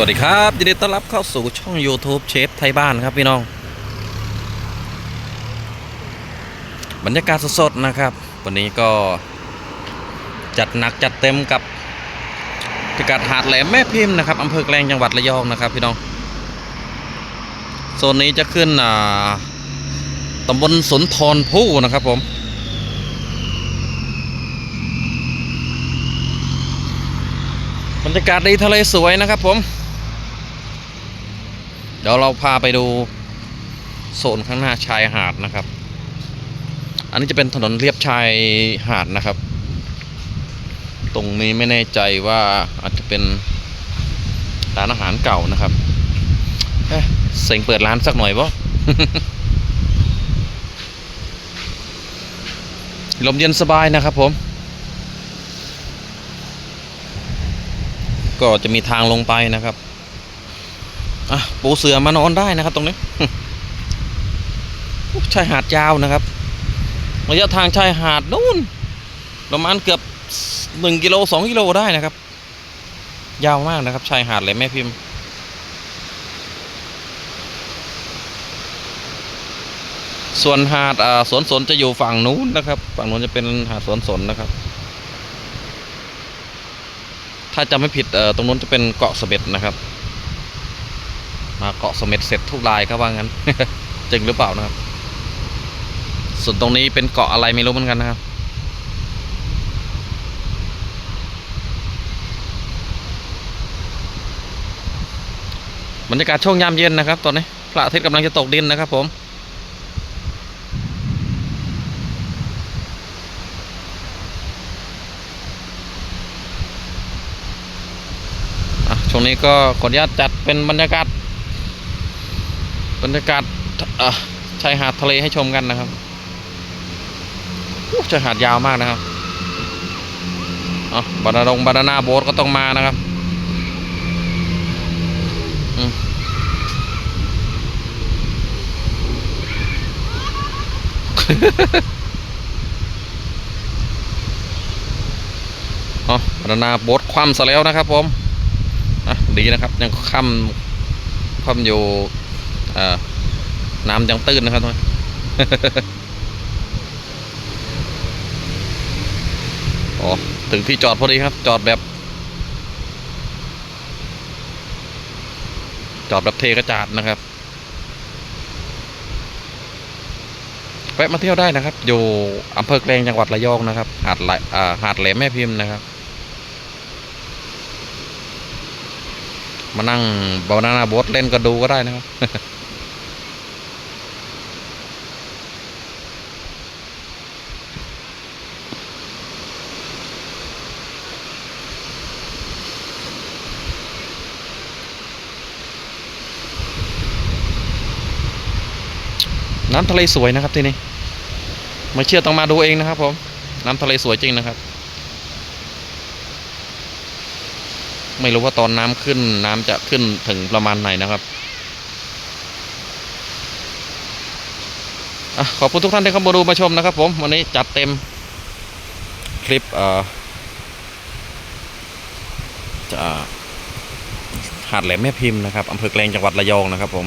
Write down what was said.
วัสดีครับยินดีต้อนรับเข้าสู่ช่อง YouTube เชฟไทยบ้านครับพี่น้อง บรรยากาศสดๆนะครับ วันนี้ก็จัดหนักจัดเต็มกับพิกัดหาดแหลมแม่พิมพ์นะครับอำเภอแกลงจังหวัดระยองนะครับพี่น้องโซนนี้จะขึ้นอ่าตำบลสนทรผู้นะครับผมบรรยากาศดีทะเลสวยนะครับผม เดี๋ยวเราพาไปดูโซนข้างหน้าชายหาดนะครับ อันนี้จะเป็นถนนเรียบชายหาดนะครับ ตรงนี้ไม่แน่ใจว่าอาจจะเป็นร้านอาหารเก่านะครับเอ๊ะเซ็งเปิดร้านสักหน่อยบ่ลมเย็นสบายนะครับผม ก็จะมีทางลงไปนะครับ อะปูเสือมานอนได้นะครับ ตรงนี้ชายหาดยาวนะครับระยะทางชายหาดนู่นประมาณเกือบหนึ่งกิโลสองกิโลได้นะครับ ยาวมากนะครับ ชายหาดเลยแม่พิมพ์ส่วนหาดอ่าสวนสนจะอยู่ฝั่งนู้นนะครับ ฝั่งนู้นจะเป็นหาดสวนสนนะครับ ถ้าจำไม่ผิดเอ่อตรงนู้นจะเป็นเกาะสเสม็ดนะครับ มาเกาะสม็ดเสร็จทุกลายครับว่างั้นจริงหรือเปล่านะครับ ส่วนตรงนี้เป็นเกาะอะไรไม่รู้เหมือนกันนะครับบรรยากาศช่วงยามเย็นนะครับ ตอนนี้พระอาทิตย์กำลังจะตกดินนะครับ ผมช่วงนี้ก็ขออนุญาตจัดเป็นบรรยากาศ บรรยากาศชายหาดทะเลให้ชมกันนะครับชายหาดยาวมากนะครับอะบานาดงบานานาโบ๊ทก็ต้องมานะครับอืมอ๋อบานานาโบ๊ทคว่ำซะแล้วนะครับผมอะดีนะครับ ยังค่ำค่ำอยู่ น้ำยังตื้นนะครับทุกคนโอ้ถึงที่จอดพอดีครับ จอดแบบ จอดแบบเทกระจาดนะครับแวะมาเที่ยวได้นะครับ อยู่อำเภอแกลงจังหวัดระยองนะครับ หาดไหลอ่าหาดแหลมแม่พิมพ์นะครับ มานั่งบานานาบ๊ทเล่นก็ดูก็ได้นะครับ น้ำทะเลสวยนะครับที่นี่ไม่เชื่อต้องมาดูเองนะครับ ผม น้ำทะเลสวยจริงนะครับ ไม่รู้ว่าตอนน้ำขึ้นน้ำจะขึ้นถึงประมาณไหนนะครับอขอบคุณทุกท่านที่เข้ามาดูมาชมนะครับ ผมวันนี้จัดเต็มคลิปเออจะหาดแหลมแม่พิมพ์นะครับอำเภอแกลงจังหวัดระยองนะครับผม